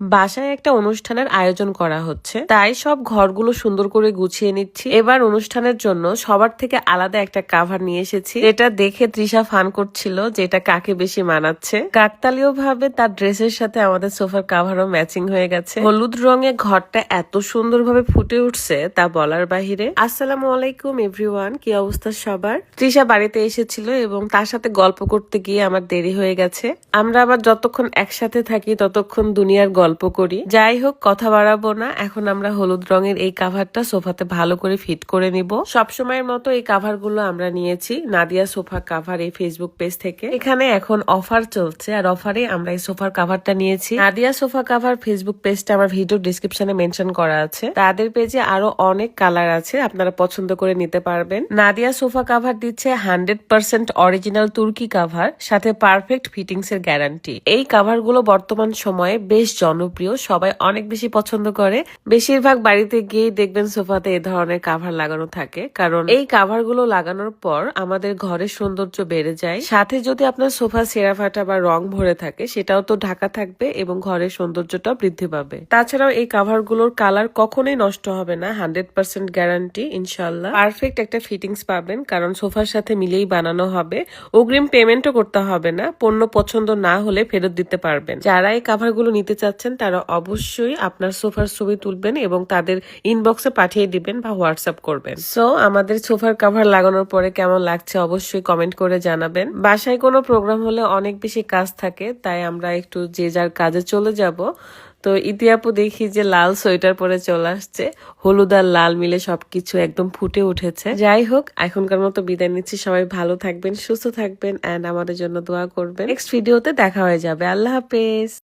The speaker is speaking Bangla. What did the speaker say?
বাসায় একটা অনুষ্ঠানের আয়োজন করা হচ্ছে। তাই সব ঘরগুলো সুন্দর করে গুছিয়ে নিচ্ছি। এবার অনুষ্ঠানের জন্য সবার থেকে আলাদা একটা কাভার নিয়ে এসেছি। এটা দেখে তৃষা ফান করছিল যে এটা কাকে বেশি মানাচ্ছে। কাকতালীয় ভাবে তার ড্রেসের সাথে আমাদের সোফার কাভারও ম্যাচিং হয়ে গেছে। হলুদ রঙে ঘরটা এত সুন্দরভাবে ফুটে উঠছে তা বলার বাহিরে। আসসালামু আলাইকুম এভরিওয়ান কি অবস্থা সবার? তৃষা বাড়িতে এসেছিল এবং তার সাথে গল্প করতে গিয়ে আমার দেরি হয়ে গেছে। আমরা আবার যতক্ষণ একসাথে থাকি ততক্ষণ দুনিয়ার গল্প করি। যাই হোক, কথা বাড়াবো না। এখন আমরা হলুদ রঙের এই কাভারটা সোফাতে ভালো করে ফিট করে নিব। সবসময়ের মতো এই কাভারগুলো আমরা নিয়েছি, নাদিয়া সোফা কাভার এই ফেসবুক পেজ থেকে। এখানে এখন অফার চলছে, আর অফারে আমরা এই সোফার কাভারটা নিয়েছি। নাদিয়া সোফা কাভার ফেসবুক পেজটা আমার ভিডিও ডিসক্রিপশনে মেনশন করা আছে। তাদের পেজে আরও অনেক কালার আছে, আপনারা পছন্দ করে নিতে পারবেন। নাদিয়া সোফা কাভার দিচ্ছে হান্ড্রেড পার্সেন্ট অরিজিনাল তুর্কি কাভার সাথে পারফেক্ট ফিটিংস এর গ্যারান্টি এই কাভারগুলো বর্তমান সময়ে বেশ জনপ্রিয়, সবাই অনেক বেশি পছন্দ করে। বেশিরভাগ বাড়িতে গিয়েই দেখবেন সোফাতে এ ধরনের কাভার লাগানো থাকে। কারণ এই কাভারগুলো লাগানোর পর আমাদের ঘরের সৌন্দর্য বেড়ে যায়। সাথে যদি আপনার সোফা সেরা ফাটা বা রং ভরে থাকে, সেটাও তো ঢাকা থাকবে এবং ঘরের সৌন্দর্যটাও বৃদ্ধি পাবে। তাছাড়াও এই কাভারগুলোর কালার কখনোই নষ্ট হবে না, হান্ড্রেড পার্সেন্ট গ্যারান্টি ইনশাল্লাহ পারফেক্ট একটা ফিটিংস পাবেন, কারণ সোফার সাথে মিলেই বানানো হবে। অগ্রিম পেমেন্টও করতে হবে না, পণ্য পছন্দ না হলে ফেরত দিতে পারবেন। যারা এই কাভারগুলো নিতে চাচ্ছেন তারা অবশ্যই আপনার সোফার ছবি তুলবেন এবং তাদের ইনবক্সে পাঠিয়ে দিবেন বা হোয়াটসঅ্যাপ করবেন। সো আমাদের সোফার কাভার লাগানোর পরে কেমন লাগছে অবশ্যই কমেন্ট করে জানাবেন। বাসায় কোনো প্রোগ্রাম হলে অনেক বেশি কাজ থাকে, তাই আমরা একটু যে যার কাজে চলে যাব। তো ইতিহাপু দেখি যে লাল সোয়েটার পরে চলে আসছে। হলুদ আর লাল মিলে সবকিছু একদম ফুটে উঠেছে। যাই হোক, এখনকার মতো বিদায় নিচ্ছি। সবাই ভালো থাকবেন, সুস্থ থাকবেন এন্ড আমাদের জন্য দোয়া করবেন। নেক্সট ভিডিওতে দেখা হয়ে যাবে। আল্লাহ হাফেজ।